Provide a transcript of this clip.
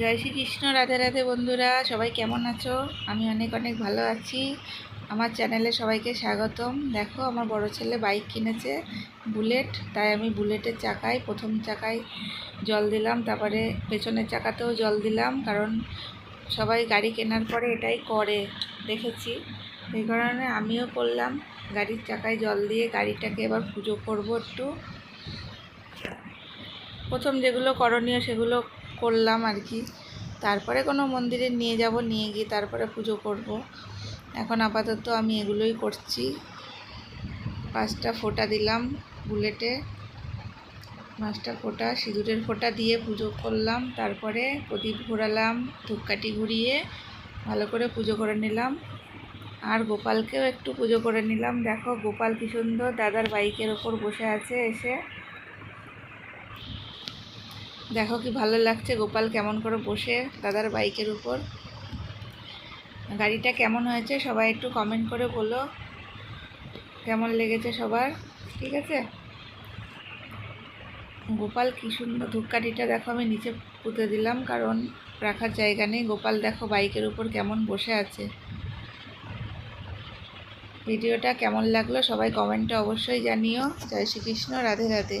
জয় শ্রীকৃষ্ণ, রাধে রাধে বন্ধুরা, সবাই কেমন আছো? আমি অনেক অনেক ভালো আছি। আমার চ্যানেলে সবাইকে স্বাগতম। দেখো, আমার বড় ছেলে বাইক কিনেছে, বুলেট। তাই আমি বুলেটের চাকায়, প্রথম চাকায় জল দিলাম, তারপরে পেছনের চাকাতেও জল দিলাম, কারণ সবাই গাড়ি কেনার পরে এটাই করে, দেখেছি। এই কারণে আমিও করলাম, গাড়ির চাকায় জল দিয়ে গাড়িটাকে এবার পুজো করব একটু। প্রথম যেগুলো করণীয় সেগুলো করলাম আর কি। তারপরে কোনো মন্দিরে নিয়ে যাব, নিয়ে গিয়ে তারপরে পুজো করব। এখন আপাতত আমি এগুলোই করছি। পাঁচটা ফোঁটা দিলাম বুলেটে। পাঁচটা ফোঁটা, সিঁদুরের ফোঁটা দিয়ে পুজো করলাম। তারপরে প্রদীপ ঘোরালাম, ধূপকাঠি ঘুরিয়ে ভালো করে পুজো করে নিলাম। আর গোপালকেও একটু পুজো করে নিলাম। দেখো গোপাল কি সুন্দর, দাদার বাইকের ওপর বসে আছে এসে। দেখো কি ভালো লাগছে। গোপাল কেমন করে বসে দাদার বাইকের উপর। গাড়িটা কেমন হয়েছে সবাই একটু কমেন্ট করে বলো। কেমন লেগেছে সবার? ঠিক আছে? গোপাল কি সুন্দর ধূপকাঠিটা দেখো আমি নিচে পুঁতে দিলাম, কারণ রাখার জায়গা নেই। গোপাল দেখো বাইকের উপর কেমন বসে আছে। ভিডিওটা কেমন লাগল সবাই কমেন্টে অবশ্যই জানিও। জয় শ্রীকৃষ্ণ, রাধে রাধে।